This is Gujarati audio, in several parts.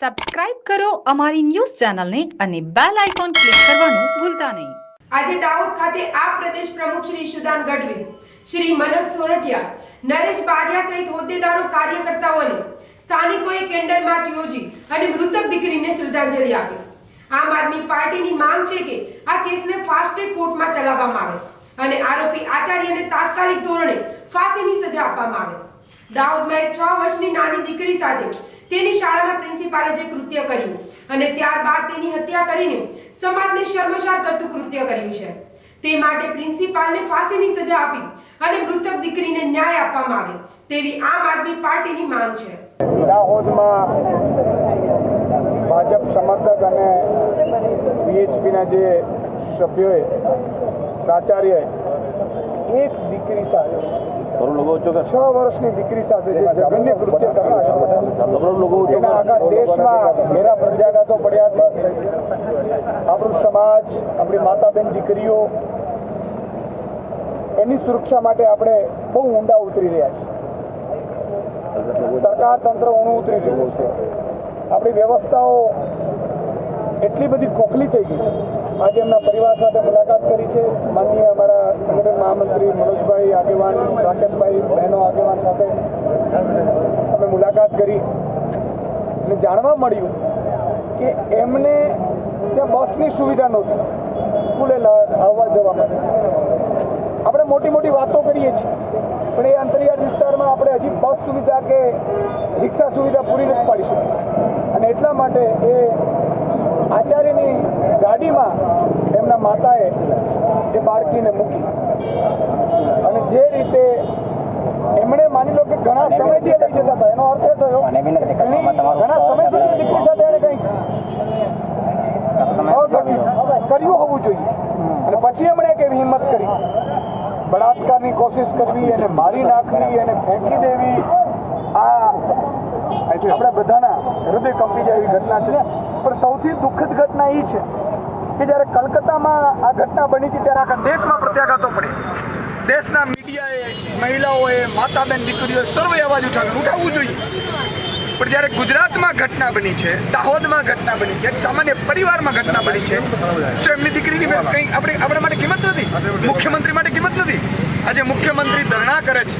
સબસ્ક્રાઇબ કરો અમારી ન્યૂઝ ચેનલને અને બેલ આઇકોન ક્લિક કરવાનું ભૂલતા નહીં. આજે દાહોદ ખાતે આ પ્રદેશ પ્રમુખ શ્રી સુદાન ગઢવી, શ્રી મનોજ સોરઠિયા, નરેશ બારિયા સહિત હોદ્દેદારો, કાર્યકર્તાઓને સ્થાનિકોએ કેન્ડલ માર્ચ યોજી અને મૃતક દીકરીને શ્રદ્ધાંજલિ આપી. આમ આદમી પાર્ટીની માંગ છે કે આ કેસને ફાસ્ટ ટ્રેક કોર્ટમાં ચલાવવામાં આવે અને આરોપી આચાર્યને તાત્કાલિક ધોરણે ફાંસીની સજા આપવામાં આવે. દાહોદમાં એક છ વર્ષની નાની દીકરી સાથે તેની શાળાના પ્રિન્સિપાલે જે કૃત્ય કર્યું અને ત્યારબાદ તેની હત્યા કરીને સમાજને શર્મસાર કરતું કૃત્ય કર્યું છે. તે માટે પ્રિન્સિપાલને ફાંસીની સજા આપી અને મૃતક દીકરીને ન્યાય આપવામાં આવે તેવી આમ આદમી પાર્ટીની માંગ છે. દાહોદમાં ભાજપ સમર્થક અને બીએચપીના જે સભ્યોએ પ્રાચાર્યએ એક દીકરી સાથે તમે લોકો છો છ વર્ષની દીકરી સાથે જે જઘન્ય કૃત્ય તમે લોકો છો આખા દેશમાં ઘેરા પ્રજાઘાતો પડ્યા છે. આપણું સમાજ આપણી માતા બેન દીકરીઓ એની સુરક્ષા માટે આપણે બહુ ઊંડા ઉતરી રહ્યા છીએ. સરકાર તંત્ર ઊણું ઉતરી રહ્યું છે. આપણી વ્યવસ્થાઓ એટલી બધી ખોખલી થઈ ગઈ છે. આજે એમના પરિવાર સાથે મુલાકાત કરી છે. માનનીય અમારા સંગઠન મહામંત્રી મનોજભાઈ આગેવાન, રાકેશભાઈ બહેનો આગેવાન સાથે અમે મુલાકાત કરી. અને જાણવા મળ્યું કે એમને ત્યાં બસની સુવિધા નહોતી. સ્કૂલે આવવા જવા માટે. આપણે મોટી મોટી વાતો કરીએ છીએ. પણ એ અંતરિયાળ વિસ્તારમાં આપણે હજી બસ સુવિધા કે રિક્ષા સુવિધા પૂરી નથી પાડી શકીએ અને એટલા માટે એ ગાડીમાં એમના માતાએ એ બાળકીને મૂકી. અને જે રીતે એમણે માની લો કે ઘણા સમયથી લઈ જતા હતા એનો અર્થ એ થયો ઘણા સમયથી દીકરી સાથે એને કંઈક કર્યું હોવું જોઈએ. અને પછી એમણે એક એવી હિંમત કરી. બળાત્કારની કોશિશ કરવી એને મારી નાખવી એને ફેંકી દેવી. આ આપણા બધાના હૃદય કંપી જાય એવી ઘટના છે. પણ સૌથી દુઃખદ ઘટના એ છે કે જ્યારે કલકત્તામાં આ ઘટના બની હતી ત્યારે આખા દેશમાં પ્રત્યાઘાતો પડે દેશના મીડિયાએ, મહિલાઓએ, માતાબેન દીકરીઓએ સર્વે અવાજ ઉઠાવ્યો. ઉઠાવવું જોઈએ. પણ જ્યારે ગુજરાતમાં ઘટના બની છે, દાહોદમાં ઘટના બની છે, એક સામાન્ય પરિવારમાં ઘટના બની છે શું એમની દીકરીની કંઈ આપણે આપણા માટે કિંમત નથી. મુખ્યમંત્રી માટે કિંમત નથી. આજે મુખ્યમંત્રી ધરણા કરે છે.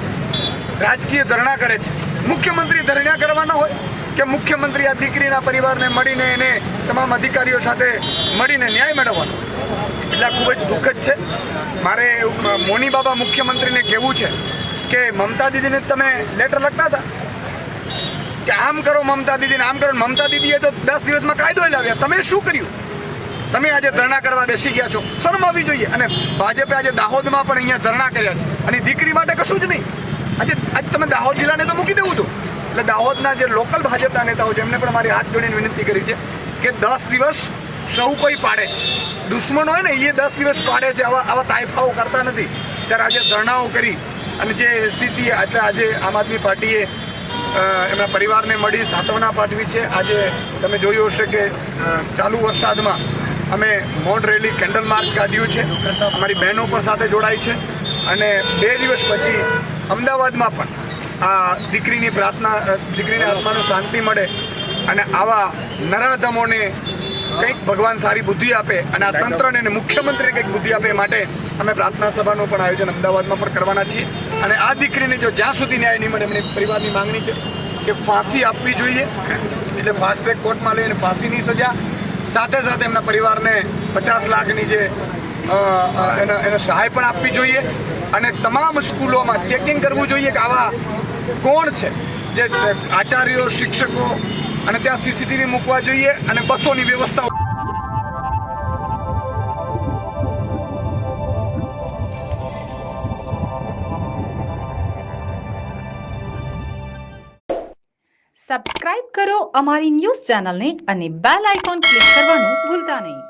રાજકીય ધરણા કરે છે. મુખ્યમંત્રી ધરણા કરવાના હોય કે મુખ્યમંત્રી આ દીકરીના પરિવારને મળીને એને તમામ અધિકારીઓ સાથે મળીને ન્યાય મેળવવાનો. એટલે આ ખૂબ જ દુઃખદ છે. મારે મોની બાબા મુખ્યમંત્રીને કહેવું છે કે મમતા દીદીને તમે લેટર લખતા હતા? કે આમ કરો મમતા દીદીને, આમ કરો. મમતા દીદીએ તો દસ દિવસમાં કાયદો લાવ્યા. તમે શું કર્યું? તમે આજે ધરણા કરવા બેસી ગયા છો. શરમ આવવી જોઈએ. અને ભાજપે આજે દાહોદમાં પણ અહીંયા ધરણા કર્યા છે. અને દીકરી માટે કશું જ નહીં. આજે આજે તમે દાહોદ જિલ્લાને તો મૂકી દેવું હતું. એટલે દાહોદના જે લોકલ ભાજપના નેતાઓ છે, એમને પણ મારી હાથ જોડીને વિનંતી કરી છે. કે દસ દિવસ સૌ કોઈ પાડે છે. દુશ્મન હોય ને એ દસ દિવસ પાડે છે. આવા આવા તાઇફાઓ કરતા નથી. ત્યારે આજે ધરણાઓ કરી અને જે સ્થિતિ એટલે આજે આમ આદમી પાર્ટીએ એમના પરિવારને મળી, સાંત્વના પાઠવી છે. આજે તમે જોયું હશે કે ચાલુ વરસાદમાં અમે મોડ રેલી, કેન્ડલ માર્ચ કાઢ્યું છે. અમારી બહેનો પણ સાથે જોડાઈ છે. અને બે દિવસ પછી અમદાવાદમાં પણ આ દીકરીની પ્રાર્થના દીકરીને આત્માને શાંતિ મળે અને આવા નરાધમોને કંઈક ભગવાન સારી બુદ્ધિ આપે અને આ તંત્રને અને મુખ્યમંત્રી કંઈક બુદ્ધિ આપે માટે અમે પ્રાર્થના સભાનું પણ આયોજન અમદાવાદમાં પણ કરવાના છીએ. અને આ દીકરીને જો જ્યાં સુધી ન્યાય નહીં મળે એમની પરિવારની માંગણી છે કે ફાંસી આપવી જોઈએ. એટલે ફાસ્ટ ટ્રેક કોર્ટમાં લઈને ફાંસીની સજા. સાથે સાથે એમના પરિવારને પચાસ લાખની જે એને એને સહાય પણ આપવી જોઈએ. અને તમામ સ્કૂલોમાં ચેકિંગ કરવું જોઈએ કે આવા કોણ છે? જે આચાર્યો શિક્ષકો અને ત્યાં સીસીટીવી મૂકવા જોઈએ અને બસોની વ્યવસ્થા સબસ્ક્રાઇબ કરો અમારી ન્યૂઝ ચેનલને અને બેલ આઇકોન ક્લિક કરવાનું ભૂલતા નહીં.